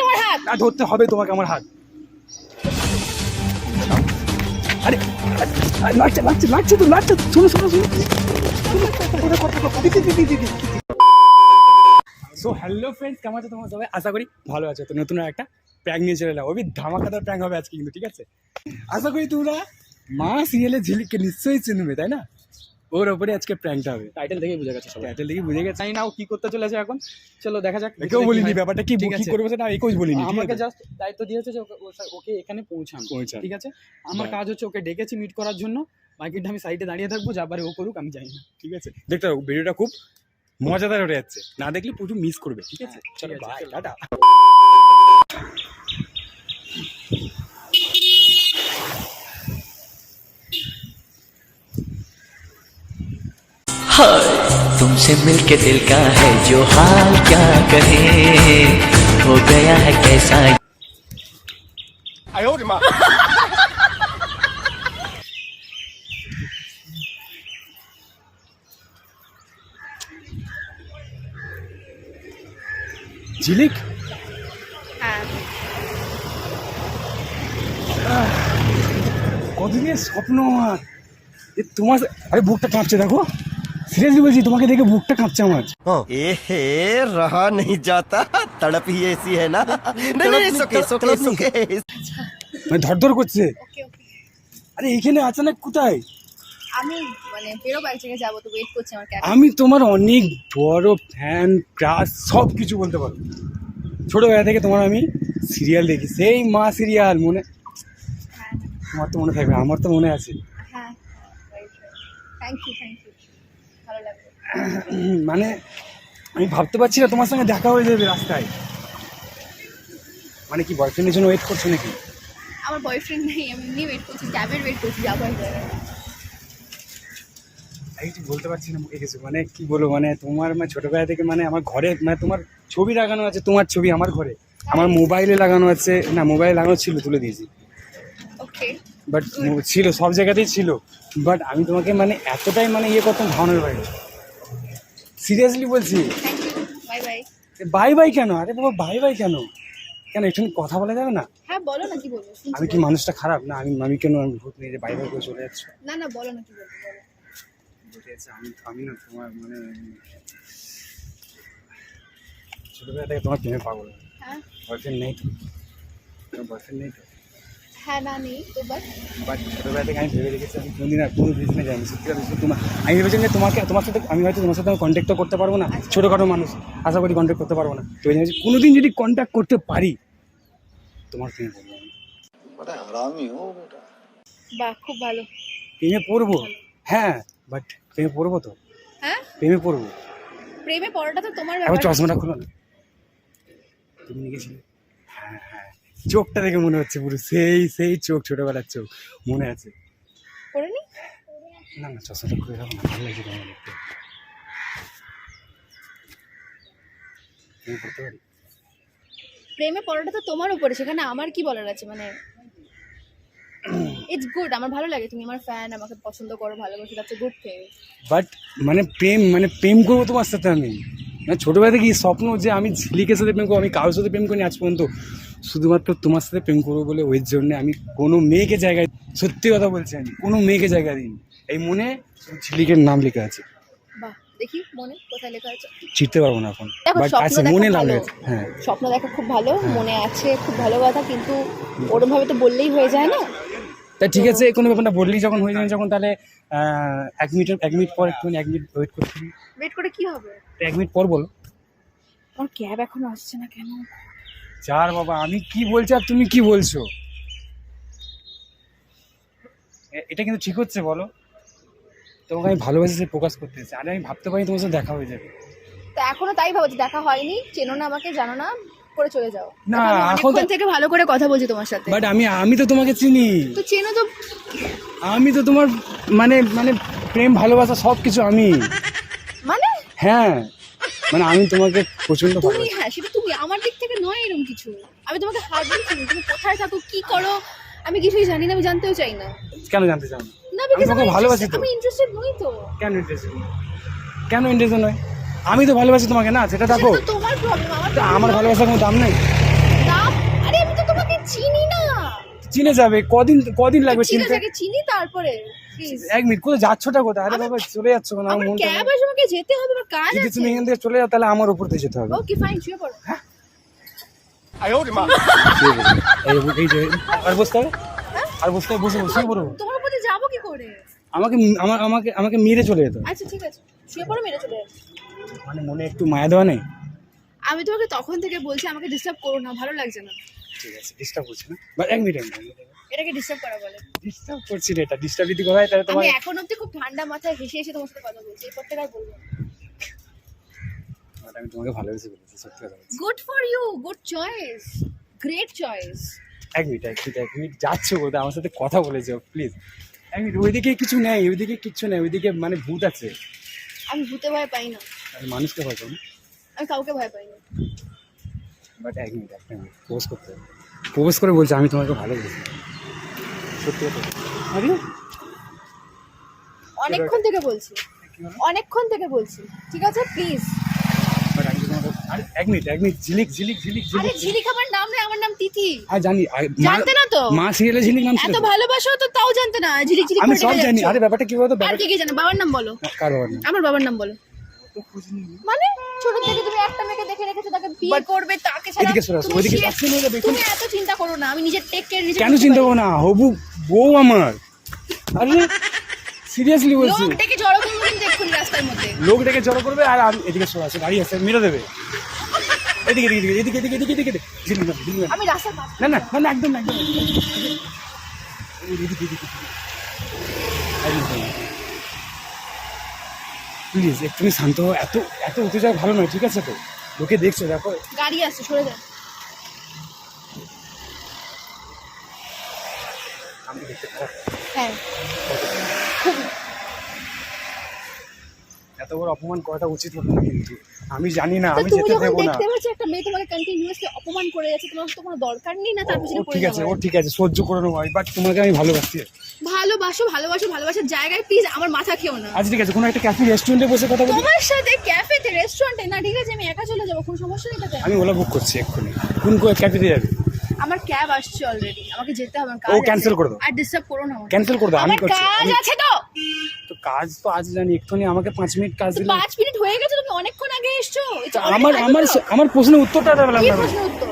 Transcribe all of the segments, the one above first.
তোমার হাত। আর ধরতে হবে তোমাকে আমার হাত। আরে লাগছে লাগছে লাগছে তো, লাগছে। শোনো শোনো শোনো। সো হ্যালো ফ্রেন্ডস কেমন আছো তোমার সবাই? আশা করি ভালো আছো। তো নতুন একটা প্র্যাঙ্ক নিয়ে চলে ওই ধামাকাদার প্র্যাঙ্ক হবে আজকে কিন্তু, ঠিক আছে? আশা করি তোমরা মা সিরিয়ালে ঝিলিককে নিশ্চয়ই চিনবে, তাই না? ওর ওপরে আজকে প্র্যাঙ্কটা হবে। টাইটেল দেখে বুঝে গেছে টাইটেল দেখে বুঝে গেছে। জানি না ও কি করতে চলেছে এখন। চলো দেখা যাক। কেউ বলিনি ব্যাপারটা কি কি আছে। করব সেটা একই বলিনি আমাকে জাস্ট দায়িত্ব দিয়েছে যে ওকে- এখানে পৌঁছান। ঠিক আছে? আমার। কাজ হচ্ছে ওকে ডেকেছি মিট করার জন্য। বাকিটা আমি সাইডে দাঁড়িয়ে থাকব যা পারে ও করুক আমি জানি না। ঠিক আছে? দেখতে ভিডিওটা খুব মজাদার হয়ে যাচ্ছে। না দেখলে প্রচুর মিস করবে ঠিক আছে? হ্যাঁ, চলো বাই টাটা। तुमसे मिलके दिल का है जो हाल क्या कहे हो गया है कैसा ঝিলিক হ্যাঁ কতদিনের স্বপ্ন আমার এ তোমার আরে বুকটা কাঁপছে দেখো সিরিয়াসলি বলছি তোমাকে দেখে বুকটা কাঁপছে আমার। এ হে রাহা নেই যাতা। তড়প হি এসি হ্যায় না। মানে ধরধর করছে। আরে এখানে আচানক কোথায়? আমি তোমার অনেক বড় ফ্যান ক্রাশ সব কিছু বলতে পারো। ছোটোবেলা থেকে তোমার আমি সিরিয়াল দেখি। সেই মা সিরিয়াল মনে তোমার তো মনে থাকবে আমার তো মনে আছে। থ্যাংক ইউ থ্যাংক ইউ মানে আমি ভাবতে পারছি না তোমার সঙ্গে দেখা হয়ে যাবে রাস্তায়। মানে কি বয়ফ্রেন্ডের জন্য ওয়েট করছ নাকি? আমার বয়ফ্রেন্ড নেই আমি এমনি ওয়েট করছি ক্যাবের ওয়েট করছি যাব এক আমি কিছু বলতে পারছি না মুখে কিছু। মানে কি বলব মানে তোমার মানে ছোটবেলা থেকে মানে আমার ঘরে মানে তোমার ছবি লাগানো আছে তোমার ছবি আমার ঘরে। আমার মোবাইলে লাগানো আছে না মোবাইলে লাগানো ছিল তুলে দিয়েছি। ওকে বাট ছিল সব জায়গাতেই ছিল। বাট আমি তোমাকে মানে এতটাই মানে ইয়ে করতাম ধারণার বাইরে। সিরিয়াসলি বলছি। বাই বাই কেন? আরে বাবা বাই বাই কেন? কেন একটু কথা বলা যাবে না? হ্যাঁ বলো না কি বলব আমি কি মানুষটা খারাপ? না আমি আমি কেন আমি ভূত নিয়ে বাই বাই করে চলে যাচ্ছি? না না বলো না কি বলব আমি আমি না তোমার মানে ছোটবেলা থেকে তোমার প্রেমে পাগল। হ্যাঁ। বয়ফ্রেন্ড নেই তো। বয়ফ্রেন্ড নেই তো? হ্যাঁ না নেই তো বাট বাট ছোটবেলা থেকে আমি ভেবে রেখেছি আমি কোনদিন আর কোনো বিজনেস যাইনি। সত্যি কথা তোমার আমি ভেবেছিলাম যে তোমাকে তোমার সাথে আমি হয়তো তোমার সাথে আমি কন্ট্যাক্টও করতে পারব না ছোটোখাটো মানুষ। আশা করি কন্ট্যাক্ট করতে পারব না। তো জন্য কোনো দিন যদি কন্ট্যাক্ট করতে পারি তোমার প্রেমে পড়ব আমি। বাহ খুব ভালো। প্রেমে পড়ব? হ্যাঁ বাট প্রেমে পড়ব তো? হ্যাঁ? প্রেমে পড়ব। প্রেমে পড়াটা তো তোমার ব্যাপার। চশমাটা খুলো না। তুমি নিয়ে গেছিলে হ্যাঁ হ্যাঁ। চোখটা দেখে মনে হচ্ছে পুরো সেই সেই চোখ ছোটবেলার চোখ মনে আছে। করে না না চশমাটা খুলে রাখো না ভালো লাগছে তোমার দেখতে। তুমি পড়তে পারি? প্রেমে পড়াটা তো তোমার উপরে সেখানে আমার কি বলার আছে? মানে ইটস গুড আমার ভালো লাগে। তুমি আমার ফ্যান আমাকে পছন্দ করো ভালোবাসো দ্যাটস গুড থিং বাট মানে প্রেম মানে প্রেম করব তোমার সাথে আমি। মানে ছোটোবেলা থেকে স্বপ্ন যে আমি ঝিলিকের সাথে প্রেম করব আমি কারোর সাথে প্রেম করিনি আজ পর্যন্ত। শুধুমাত্র তোমার সাথে প্রেম করব বলে ওই জন্য আমি কোনো মেয়েকে জায়গায় সত্যি কথা বলছি আমি কোনো মেয়েকে জায়গা দিইনি। এই মনে ঝিলিকের নাম লেখা আছে। বাহ দেখি মনে কোথায় লেখা আছে। চিনতে পারব না এখন দেখো, বাট আছে মনে নাম ভালো। লেখা হ্যাঁ। স্বপ্ন দেখা খুব ভালো মনে আছে খুব ভালো কথা কিন্তু ওরম ভাবে তো বললেই হয়ে যায় না। তা ঠিক আছে কোনো ব্যাপার না বললেই যখন হয়ে যাবে যখন তাহলে এক এক মিনিট পর একটু এক মিনিট ওয়েট ওয়েট করে কি হবে? এক মিনিট পর বলো। আমার ক্যাব এখনও আসছে না কেন? চার বাবা আমি কি বলছি আর তুমি কি বলছো? এটা কিন্তু ঠিক হচ্ছে বলো। তোমাকে আমি ভালোবাসি সে প্রকাশ করতেছি আরে আমি ভাবতে পারি তোমার সাথে দেখা হয়ে যাবে। তো এখনও তাই ভাবছি দেখা হয়নি। চেনো না আমাকে জানো না করে চলে যাও। না, এখন থেকে ভালো করে কথা বলছি তোমার সাথে। বাট আমি আমি তো তোমাকে চিনি। তো চেনো তো আমি তো তোমার মানে মানে প্রেম ভালোবাসা সব কিছু আমি। মানে? হ্যাঁ। মানে আমি তোমাকে প্রচণ্ড তুমি হ্যাঁ সেটা তুমি আমার দিক থেকে নয় এরকম কিছু। আমি তোমাকে হার্ডলি তুমি কোথায় থাকো? কি করো? আমি কিছুই জানি না আমি জানতেও চাই না। কেন জানতে চাও না? বিকজ আমি ভালোবাসি আমি ইন্টারেস্টেড নই তো। কেন ইন্টারেস্টেড কেন ইন্টারেস্টেড নয় আমি তো ভালোবাসি তোমাকে না সেটা দেখো তোমার প্রবলেম আমার আমার ভালোবাসার কোনো দাম নেই? দাম? আরে আমি তো তোমাকে চিনি না। চিনে যাবে কদিন কদিন লাগবে চিনতে? চিনি তারপরে। এক মিনিট কোথায় যাচ্ছোটা কোথায়? আরে বাবা চলে যাচ্ছ না আমার মনটা ক্যাব আছে আমাকে যেতে হবে আমার কাজ যদি আছে? তুমি এখান থেকে চলে যাও তাহলে আমার উপর দিয়ে যেতে হবে। ওকে ফাইন শুয়ে পড়ো। এই এই যে আর বসতে হবে? আর বসতে হবে বসে বসে পড়ো। তোমার উপরে যাব কি করে? আমাকে আমার আমাকে আমাকে মেরে চলে যেত আচ্ছা ঠিক আছে। শুয়ে পড়ো মেরে চলে মানে মনে একটু মায়া দেওয়া নেই? আমি তোমাকে তখন থেকে বলছি আমাকে ডিস্টার্ব করো না ভালো লাগছে না। ঠিক আছে ডিস্টার্ব করছি না। বাট এক মিনিট এটাকে ডিস্টার্ব করা বলে। ডিস্টার্ব করছি না এটা ডিস্টার্ব যদি করা হয় তাহলে তোমার আমি এখন অব্দি খুব ঠান্ডা মাথায় হেসে হেসে তোমার সাথে কথা বলছি এরপর থেকে আর বলব আমি তোমাকে ভালোবেসে বলেছি সত্যি কথা good for you good choice great choice এক মিনিট এক মিনিট এক মিনিট যাচ্ছ কোথায় আমার সাথে কথা বলে যাও প্লিজ এক মিনিট ওইদিকে কিছু নেই ওইদিকে কিচ্ছু নেই ওইদিকে মানে ভূত আছে। আমি ভূতে ভয় পাই না। আমি মানুষকে ভয় পাবো আমি কাউকে ভয় পাই না। বাট এক মিনিট এক মিনিট পোজ করতে হবে। পোজ করে বলছি আমি তোমাকে ভালোবাসি। সত্যি কথা। আরে অনেকক্ষণ থেকে বলছি। অনেকক্ষণ থেকে বলছি। ঠিক আছে প্লিজ এক মিনিট এক মিনিট ঝিলিক ঝিলিক ঝিলিক আরে ঝিলিক ঝিলিক আমার নাম নেই আমার নাম তিথি। হ্যাঁ জানি। জানতে না তো? মা সিরিয়ালে ঝিলিক নাম এত তো? ভালোবাসো তো তাও জানতে না ঝিলিক ঝিলিক আমি সব জানি। আরে ব্যাপারটা কি বলতো? ব্যাপারটা কে বাবার নাম বলো। কার বাবার নাম? আমার বাবার নাম বলো। মানে ছোট থেকে তুমি একটা মেয়েকে দেখে রেখেছো তাকে বিয়ে করবে তাকে ছাড়া এদিকে সরে আসো, তুমি ওইদিকে তুমি এত চিন্তা করো না আমি নিজের টেক কেয়ার নিজে কেন চিন্তা। করব না? হবু বউ আমার। আরে সিরিয়াসলি বলছি। লোক ডেকে জড়ো করব কিন্তু এক্ষুনি রাস্তার মধ্যে। লোক ডেকে জড়ো করবে আর আমি এদিকে সরে আছে গাড়ি আছে মেরে দেবে। এদিকে এদিকে এদিকে এদিকে এদিকে এদিকে। আমি রাস্তার পাশে। না না না একদম না, একদম। এদিকে এদিকে। প্লিজ একটুখানি শান্ত হও। এত এত উত্তেজনা ভালো নয় ঠিক আছে তো? লোকে দেখছ দেখো। গাড়ি আছে সরে যা হ্যাঁ। এত বড় অপমান করাটা উচিত হতো না কিন্তু। আমি জানি না আমি যেতে দেবো না। দেখতে পাচ্ছ একটা মেয়ে তোমাকে কন্টিনিউয়াসলি অপমান করে যাচ্ছে তোমার তো কোনো দরকার নেই না তার পিছনে পড়ে ঠিক আছে ও ঠিক আছে সহ্য করে নেব বাট তোমাকে আমি ভালোবাসি। ভালোবাসো ভালোবাসো ভালোবাসার জায়গায় প্লিজ আমার মাথা খেও না। আচ্ছা ঠিক আছে কোনো একটা ক্যাফে রেস্টুরেন্টে বসে কথা বলি। তোমার সাথে ক্যাফেতে রেস্টুরেন্টে না ঠিক আছে আমি একা চলে যাব কোনো সমস্যা নেই তাতে। আমি ওলা বুক করছি এক্ষুনি। কোন ক্যাফেতে যাবে? আমার ক্যাব আসছে অলরেডি আমাকে যেতে হবে ও, ক্যান্সেল করে দাও। আর ডিস্টার্ব করো না ক্যান্সেল করে দাও আমি কাজ আছে তো! কাজ তো আজ জানি একটুখানি আমাকে পাঁচ মিনিট কাজ দিলে। পাঁচ মিনিট হয়ে গেছে তুমি অনেকক্ষণ আগে এসছো। আমার আমার আমার প্রশ্নের উত্তরটা পেলাম কি না। আমি। প্রশ্ন উত্তর?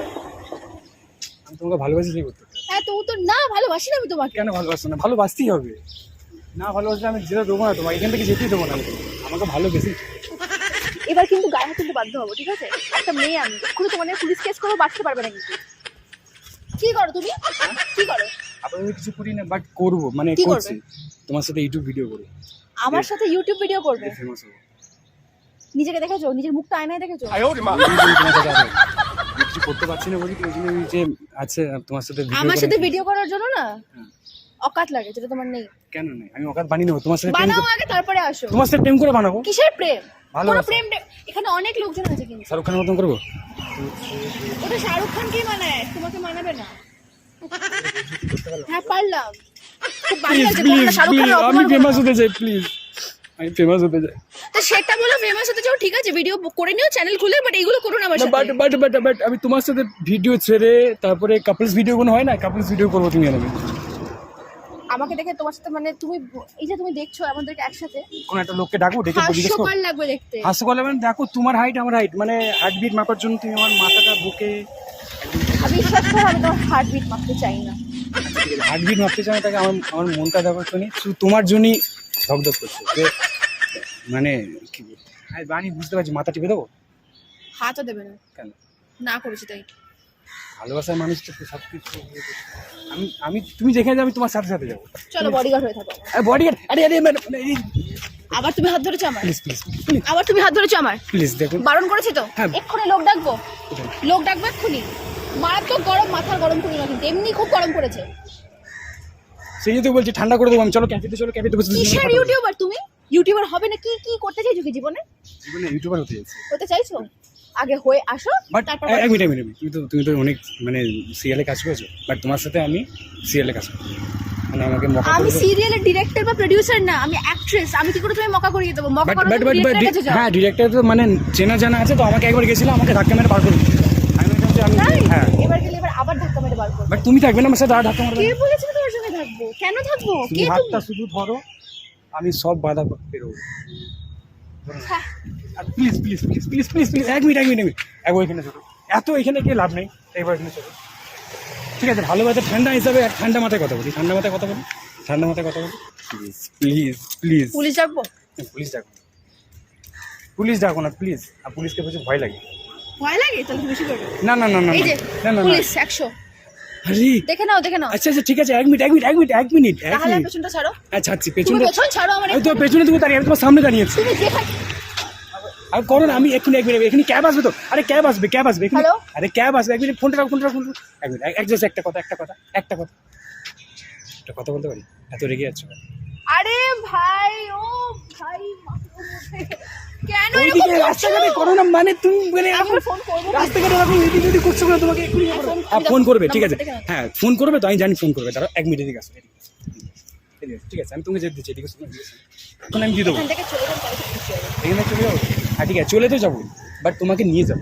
আমি তোমাকে ভালোবাসি সেই উত্তর হ্যাঁ তো উত্তর না ভালোবাসি না আমি তোমাকে। কেন ভালোবাসো না? ভালোবাসতেই হবে। না ভালোবাসলে আমি যেতে দেবো না তোমাকে এখান থেকে যেতেই দেবো না। আমাকে ভালোবেসে এবার কিন্তু গায়ে হাত তুলতে বাধ্য হব ঠিক আছে? একটা মেয়ে আমি এক্ষুনি তোমার নামে পুলিশ কেস করব বাঁচতে পারবে না কিন্তু। কি করো তুমি? কি করো? আপাতত কিছু করি না বাট করব মানে করছি। তোমার সাথে ইউটিউব ভিডিও করব। আমার সাথে ইউটিউব ভিডিও করবে। নিজেকে দেখেছ? নিজের মুখটা আয়নায় দেখেছ? তোমার সাথে কিছু করতে পারছি না বলি তো ওই জন্য আমি যে আছে তোমার সাথে আমার সাথে ভিডিও করার জন্য না? হ্যাঁ। অকাত লাগে যেটা তোমার নেই। কেন নেই? আমি ওকাত বানিয়ে নেব তোমার সাথে বানাও আগে তারপরে আসো। তোমার সাথে প্রেম করে বানাবো? কিসের প্রেম। কোনো প্রেম এখানে অনেক লোকজন আছে কিন্তু। শাহরুখ খানের মতন করব? ওটা শাহরুখ খানকেই মানায়? তোমাকে মানাবে না। হ্যাঁ পারলাম। ভালো প্লিজ প্লিজ প্লিজ আমি ফেমাস হতে চাই প্লিজ আমি ফেমাস হতে চাই। তো সেটা বলো ফেমাস হতে চাও ঠিক আছে ভিডিও করে নিও চ্যানেল খুলে বাট এইগুলো করো না আমার না বাট বাট বাট বাট আমি তোমার সাথে ভিডিও ছেড়ে তারপরে কাপলস ভিডিও কোনো হয় না কাপলস ভিডিও করব তুমি আমাকে দেখে তোমার সাথে মানে তুমি এই যে তুমি দেখছ আমাদেরকে একসাথে কোনো একটা লোককে ডাকবো ডেকে জিজ্ঞেস করো লাগবে দেখতে। হাস্যকর মানে দেখো তোমার হাইট আমার হাইট মানে হার্টবিট মাপার জন্য তুমি আমার মাথাটা বুকে বিশ্বাস করো আমি তোমার হার্টবিট মাপতে চাই না। হার্টবিট মাপতে চাই না, তাকে আমার আমার মনটা দেখো শুনি। শুধু তোমার জন্যই ধকধক করছে। যে মানে কি বানি বুঝতে পারছি মাথা টিপে দেবো? হাতও দেবে না। কেন? না করেছি তাই। ভালোবাসার মানুষ তো সব কিছু আমি আমি তুমি যেখানে যাবে তোমার সাথে সাথে যাব। চলো বডিগার্ড হয়ে থাকো। বডি আরে আরে আবার তুমি হাত ধরেছো আমার? প্লিজ প্লিজ প্লিজ আবার তুমি হাত ধরেছো আমার? প্লিজ দেখুন বারণ করেছি তো? হ্যাঁ। এক্ষুনি লোক ডাকবো। লোক ডাকবো এক্ষুনি। মারাত্মক গরম মাথার গরম করি না কিন্তু এমনি খুব গরম করেছে সেই তো বলছি ঠান্ডা করে দেবো আমি। চলো ক্যাফেতে চলো ক্যাফেতে বসে কিসের ইউটিউবার তুমি? ইউটিউবার হবে না কি কি করতে চাইছো কি জীবনে? জীবনে ইউটিউবার হতে যাচ্ছে হতে চাইছো? আগে হয়ে আসো বাট তারপর এক মিনিট মিনিট তুমি তো তুমি তো অনেক মানে সিরিয়ালে কাজ করেছ। বাট তোমার সাথে আমি সিরিয়ালে কাজ করি মানে আমাকে মকা আমি সিরিয়ালের ডিরেক্টর বা প্রোডিউসার না আমি অ্যাক্ট্রেস আমি কি করে তুমি মকা করিয়ে দেবো? মকা বাট করো বাট বাট হ্যাঁ ডিরেক্টর তো মানে চেনা জানা আছে তো আমাকে একবার গেছিল আমাকে ধাক্কা মেরে বার করে যে আমি হ্যাঁ। এবার গেলে এবার আবার ধাক্কা মেরে বার করব। বাট তুমি থাকবে না আমার সাথে আর ধাক্কা মারবে কে না। বলেছিল তোমার সঙ্গে থাকব? কেন থাকব? তুমি কে তুমি? হাতটা শুধু ধরো আমি সব বাধা পেরোবো। হ্যাঁ, please please please please please please এক মিনিট এক মিনিট এক মিনিট। একবার এখানে চলো। এত এখানে গিয়ে লাভ নেই একবার এখানে চলো। ঠিক আছে ভালোবাসা ঠান্ডা হিসাবে এক ঠান্ডা মাথায় কথা বলি। ঠান্ডা মাথায় কথা বলি ঠান্ডা মাথায় কথা বলি। প্লিজ প্লিজ প্লিজ পুলিশ ডাকবো? পুলিশ ডাকো না। পুলিশ ডাকো না প্লিজ আর পুলিশকে প্রচুর ভয় লাগে। ভয় লাগে? তাহলে পুলিশই করব না না না না এই যে পুলিশ একশো। আরে দেখে নাও দেখে নাও। আচ্ছা আচ্ছা ঠিক আছে এক মিনিট এক মিনিট এক মিনিট এক মিনিট তাহলে পেছনটা ছাড়ো। ছাড়ছি তুমি পেছনটা পেছন ছাড়ো আমার তো পেছনে তুমি দাঁড়িয়ে তোমার সামনে দাঁড়িয়েছি তুমি যেখানে আর করো না আমি এক্ষুনি এক মিনিট এখানে ক্যাব আসবে তো। আরে ক্যাব আসবে ক্যাব আসবে এখানে আরে ক্যাব আসবে এক মিনিট ফোনটা রাখো ফোনটা রাখো এক মিনিট এক জাস্ট একটা কথা একটা কথা একটা কথা। একটা কথা বলতে পারি? এত রেগে যাচ্ছ কেন? আরে ভাই ও ভাই কেন ওইদিকে রাস্তাঘাটে করো না মানে তুমি মানে এখন রাস্তাঘাটে এদিক ওদিক করছ না তোমাকে এক্ষুনি হ্যাঁ ফোন করবে। ঠিক আছে। হ্যাঁ ফোন করবে তো? আমি জানি ফোন করবে। এক মিনিট এদিকে। ঠিক আছে আমি তোমাকে যেতে দিচ্ছি এদিকে এখন আমি দিয়ে দেবো। এখানে চলে যাব হ্যাঁ ঠিক আছে চলে তো যাব বাট তোমাকে নিয়ে যাব।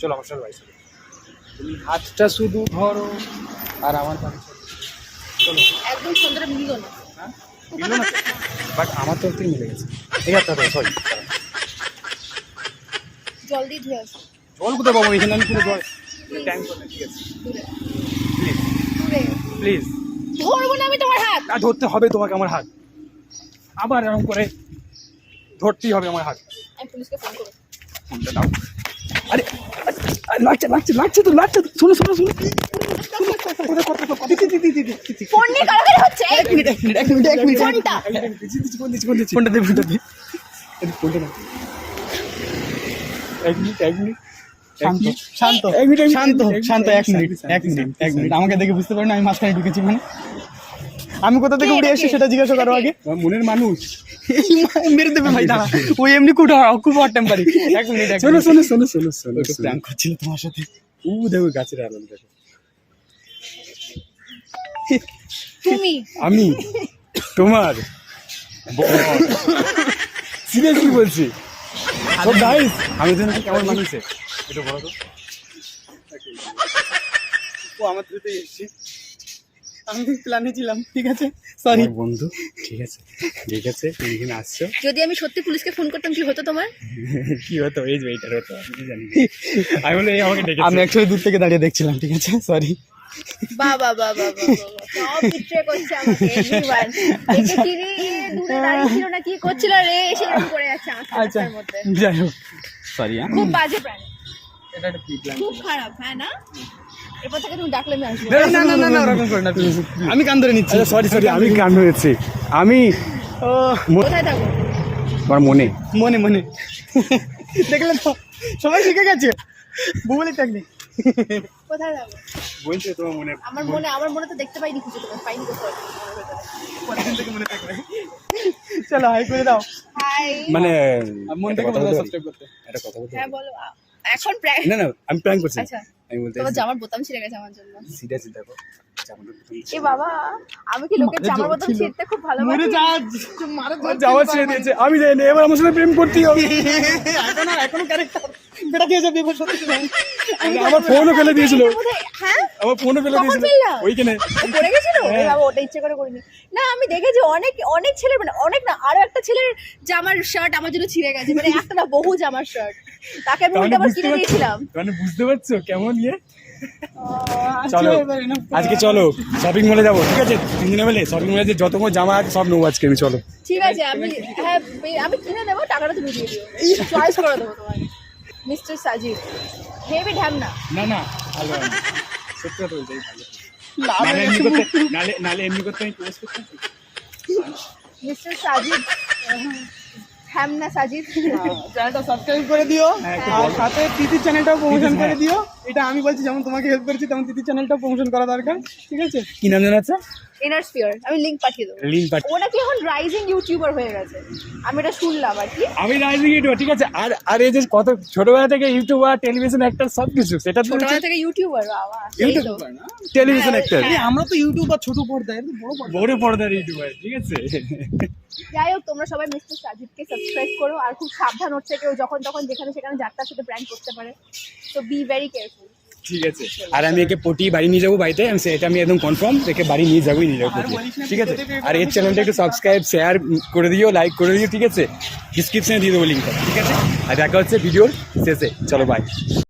চলো আমার সাথে বাড়ি চলো। তুমি হাতটা শুধু ধরো আর আমার পাশে একদম সন্ধ্যাটা মিলিল না বাট আমার তরফ থেকে মিলে গেছে। এই হাতটা সরি জল দিয়ে ধুয়ে আসো। জল কোথায় পাবো? এখানে আমি পুরো জল ট্যাঙ্ক ঠিক আছে। প্লিজ দূরে। প্লিজ ধরবো না আমি তোমার হাত। আর ধরতে হবে তোমাকে আমার হাত। আবার এরকম করে ধরতেই হবে আমার হাত। আমি পুলিশকে ফোন করব। ফোনটা দাও। আরে, লাগছে লাগছে লাগছে তো লাগছে তো শুনে শুনে শোনো ফোন নিয়ে কারাকারি হচ্ছে এই, এক মিনিট এক মিনিট এক মিনিট এক মিনিট ফোনটা ফোনটা ফোনটা দে এক মিনিট এক মিনিট শান্ত শান্ত এক মিনিট, শান্ত শান্ত এক মিনিট এক মিনিট এক মিনিট আমাকে দেখে বুঝতে পারি না আমি মাঝখানে ঢুকেছি মানে আমি কোথা থেকে উড়ে এসেছি সেটা জিজ্ঞাসা করো আগে। মনের মানুষ। মেরে দেবে ভাই দাঁড়া। ওই এমনি খুব খুব হট টেম্পারি এক মিনিট এক শোনো শোনো শোনো শোনো শোনো। প্ল্যান করছিল তোমার সাথে। উ দেখো গাছের আলো দেখো তুমি? আমি? তোমার? সিরিয়াসলি বলছি। তো গাইস আমি জানি কেমন মানুষে এটা বলো তো। ও আমার দ্রুত এসেছি। আমি প্ল্যানে ছিলাম ঠিক আছে? সরি বন্ধু ঠিক আছে। ঠিক আছে তুমি এখানে আসছো। যদি আমি সত্যি পুলিশকে ফোন করতাম কি হতো তোমার? কি হতো? এই যে এইটার হতো আমি জানি আমি বলে এই আমাকে ডেকেছে। আমি অ্যাকচুয়ালি দূর থেকে দাঁড়িয়ে দেখছিলাম ঠিক আছে? সরি বা বা বা বা বা বা, বা। সব বিট্রে করছে আমাকে everyone। দেখে চিনি, দূরে দাঁড়িয়ে ছিল না কি করছিল রে? এসে এরকম করে যাচ্ছে আমার আচ্ছা মধ্যে। যাই হোক। সরি হ্যাঁ খুব বাজে প্রাণ এটা একটা খুব খারাপ হ্যাঁ না? এরপর থেকে তুমি ডাকলে আমি আসব না না না না ওরকম করো না please। আমি কান ধরে নিচ্ছি আচ্ছা সরি সরি আমি কান হয়েছি আমি ও কোথায় থাকো আমার মনে মনে মনে দেখলে তো সবাই শিখে গেছে কোথায় থাকো বলছে তোমার মনে আমার মনে আমার মনে তো দেখতে পাইনি কিছু তোমার পাইনি কোথাও চলো হাই করে দাও হাই মানে মন থেকে কথা বলতে সাবস্ক্রাইব করতে একটা কথা বলতে হ্যাঁ বলো আ- এখন প্রায় না না আমি প্র্যাঙ্ক করছি আচ্ছা। আমি বলতে তোমার জামার বোতাম ছিঁড়ে গেছে আমার জন্য। সিরিয়াসলি দেখো এ বাবা আমি কি লোকের মারে জামার বোতাম ছিঁড়তে খুব মরে ভালোবাসি যা। মারা যাওয়া ছেড়ে দিয়েছে। আমি জানি না, এবার আমার সাথে প্রেম করতেই হবে। এখনও এখনও ক্যারেক্টার বেটা দিয়ে যাবে এবার সত্যি আমার ফোনও ফেলে দিয়েছিল। হ্যাঁ? আমার ফোনও ফেলে দিয়েছিল। ওইখানে। পড়ে গেছিল? হ্যাঁ। বাবা ওটা ইচ্ছে করে করিনি। না আমি দেখেছি অনেক অনেক ছেলে মানে অনেক না আরও একটা ছেলের জামার শার্ট আমার জন্য ছিঁড়ে গেছে। মানে একটা না বহু জামার শার্ট তাকে আমি উল্টে আবার কিনে দিয়েছিলাম। মানে বুঝতে পারছ? কেমন ইয়ে? চলো আজকে চলো শপিং মলে যাব ঠিক আছে? তিন দিনে মিলে শপিং মলে যে যতক্ষণ জামা আছে সব নেব আজকে আমি চলো। ঠিক আছে আমি হ্যাঁ আমি কিনে দেবো টাকাটা তুমি দিয়ে দিও। চয়েস করে দেবো তোমার মিস্টার সাজিদ হেভি ঢ্যামনা। না না ভালো সত্যি কথা বলতে ভালো নালে এমনি করতে নালে নালে এমনি করতে আমি পোস্ট করতে মিস্টার সাজিদ হ্যামনা সাজিদ। চ্যানেলটা সাবস্ক্রাইব করে দিও। হ্যাঁ, আর সাথে তিতির চ্যানেলটাও প্রমোশন করে। দিও। এটা আমি বলছি যেমন তোমাকে হেল্প করেছি তেমন তিতির চ্যানেলটাও প্রমোশন করা দরকার। ঠিক আছে? কি নাম জানা আছে ইনার স্পিয়ার আমি লিংক পাঠিয়ে দেবো। লিঙ্ক পাঠ ও নাকি এখন রাইজিং ইউটিউবার হয়ে গেছে। আমি এটা শুনলাম আর কি। আমি রাইজিং ইউটিউবার ঠিক আছে? আর আর এই যে কত ছোটবেলা থেকে ইউটিউবার টেলিভিশন অ্যাক্টর সব কিছু সেটা ছোটবেলা থেকে ইউটিউবার বাবা সেই তো। YouTube television actor. আমরা তো ইউটিউব আর ছোট পর্দায় বড় পর্দা বড় পর্দার ইউটিউবার ঠিক আছে? যাই হোক তোমরা সবাই মিস্টার সাজিদকে সাবস্ক্রাইব করো আর খুব সাবধান হচ্ছে কেউ যখন তখন যেখানে সেখানে যাত্রার সাথে প্র্যাঙ্ক করতে পারে। তো বি ভেরি কেয়ারফুল ঠিক আছে। আর আমি একে পটি বাড়ি নিয়ে যাব বাড়িতে আমি সেটা আমি একদম কনফার্ম একে বাড়ি নিয়ে যাবোই, নিয়ে যাব ঠিক আছে? আর এর চ্যানেলটা একটু সাবস্ক্রাইব শেয়ার করে দিও লাইক করে দিও, ঠিক আছে? ডিসক্রিপশানে দিয়ে দেবো লিঙ্কটা ঠিক আছে? আর দেখা হচ্ছে ভিডিওর শেষে। চলো বাই